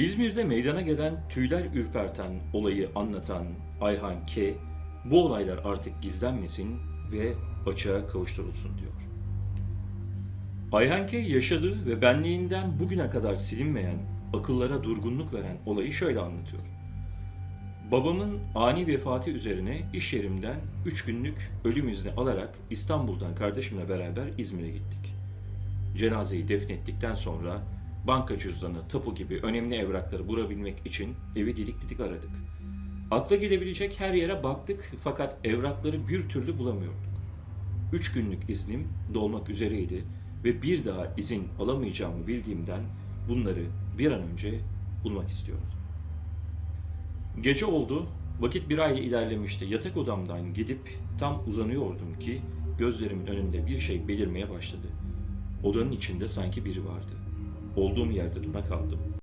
İzmir'de meydana gelen tüyler ürperten olayı anlatan Ayhan K. bu olaylar artık gizlenmesin ve açığa kavuşturulsun diyor. Ayhan K. yaşadığı ve benliğinden bugüne kadar silinmeyen, akıllara durgunluk veren olayı şöyle anlatıyor. Babamın ani vefatı üzerine iş yerimden 3 günlük ölüm izni alarak İstanbul'dan kardeşimle beraber İzmir'e gittik. Cenazeyi defnettikten sonra banka cüzdanı, tapu gibi önemli evrakları bulabilmek için evi didik didik aradık. Akla gelebilecek her yere baktık fakat evrakları bir türlü bulamıyorduk. Üç günlük iznim dolmak üzereydi ve bir daha izin alamayacağımı bildiğimden bunları bir an önce bulmak istiyordum. Gece oldu, vakit bir ay ilerlemişti. Yatak odamdan gidip tam uzanıyordum ki gözlerimin önünde bir şey belirmeye başladı. Odanın içinde sanki biri vardı. Olduğum yerde dona kaldım.